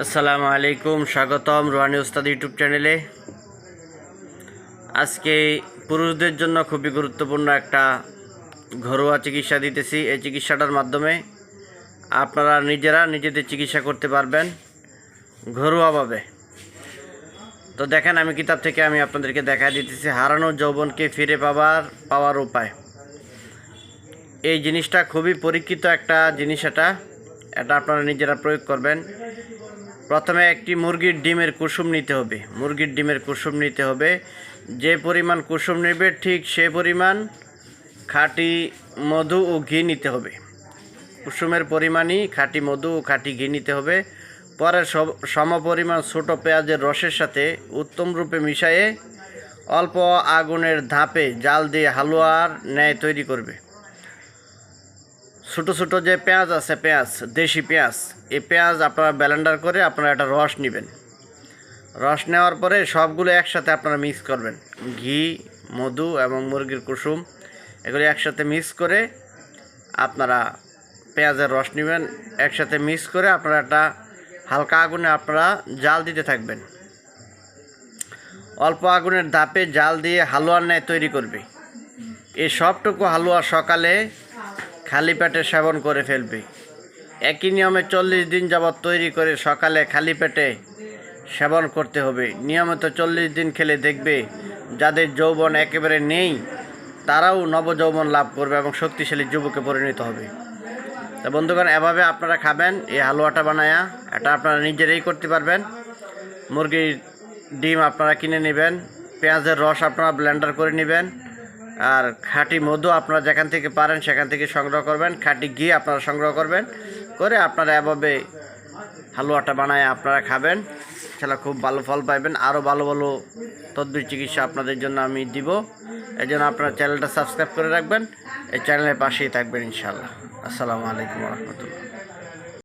আসসালামু আলাইকুম, স্বাগতম রোহানি উস্তাদ ইউটিউব চ্যানেলে। আজকে পুরুষদের জন্য খুবই গুরুত্বপূর্ণ একটা ঘরোয়া চিকিৎসা দিতেছি। এই চিকিৎসাটার মাধ্যমে আপনারা নিজেরা নিজেদের চিকিৎসা করতে পারবেন ঘরোয়াভাবে। তো দেখেন, আমি কিতাব থেকে আমি আপনাদেরকে দেখা দিতেছি, হারানো যৌবনকে ফিরে পাবার, পাওয়ার উপায়। এই জিনিসটা খুবই পরীক্ষিত একটা জিনিস এটা। এটা আপনারা নিজেরা প্রয়োগ করবেন। প্রথমে একটি মুরগির ডিমের কুসুম নিতে হবে। মুরগির ডিমের কুসুম নিতে হবে। যে পরিমাণ কুসুম নেবে ঠিক সে পরিমাণ খাঁটি মধু ও ঘি নিতে হবে। কুসুমের পরিমাণই খাঁটি মধু ও খাঁটি ঘি নিতে হবে। পরে সম পরিমাণ ছোটো পেঁয়াজের রসের সাথে উত্তম রূপে মিশিয়ে অল্প আগুনের ধাপে জাল দিয়ে হালুয়ার ন্যায় তৈরি করবে। ছোটো ছোটো যে পেঁয়াজ আছে, পেঁয়াজ, দেশি পেঁয়াজ, এই পেঁয়াজ আপনারা ব্লেন্ডার করে আপনারা একটা রস নেবেন। রস নেওয়ার পরে সবগুলো একসাথে আপনারা মিক্স করবেন। ঘি, মধু এবং মুরগির কুসুম, এগুলি একসাথে মিক্স করে আপনারা পেঁয়াজের রস নেবেন। একসাথে মিক্স করে আপনারা একটা হালকা আগুনে আপনারা জাল দিতে থাকবেন। অল্প আগুনের ধাপে জাল দিয়ে হালুয়ার ন্যায় তৈরি করবে। এই সবটুকু হালুয়া সকালে খালি পেটে সেবন করে ফেলবে। একই নিয়মে চল্লিশ দিন যাবৎ তৈরি করে সকালে খালি পেটে সেবন করতে হবে। নিয়মিত চল্লিশ দিন খেলে দেখবে যাদের যৌবন একেবারে নেই, তারাও নবযৌবন লাভ করবে এবং শক্তিশালী যুবকে পরিণত হবে। তা বন্ধুগণ, এভাবে আপনারা খাবেন, এই হালুয়াটা বানায়া, এটা আপনারা নিজেরাই করতে পারবেন। মুরগির ডিম আপনারা কিনে নেবেন, পেঁয়াজের রস আপনারা ব্লেন্ডার করে নেবেন আর খাঁটি মধু আপনারা যেখান থেকে পারেন, সেখান থেকে সংগ্রহ করবেন। খাঁটি ঘি আপনারা সংগ্রহ করবেন। করে আপনারা এভাবে হালুয়াটা বানায় আপনারা খাবেন। সেটা খুব ভালো ফল পাইবেন। আরও ভালো ভালো তদ্বির চিকিৎসা আপনাদের জন্য আমি দিব। এই জন্য আপনারা চ্যানেলটা সাবস্ক্রাইব করে রাখবেন। এই চ্যানেলের পাশেই থাকবেন ইনশাল্লাহ। আসসালামু আলাইকুম রহমতুল্লাহ।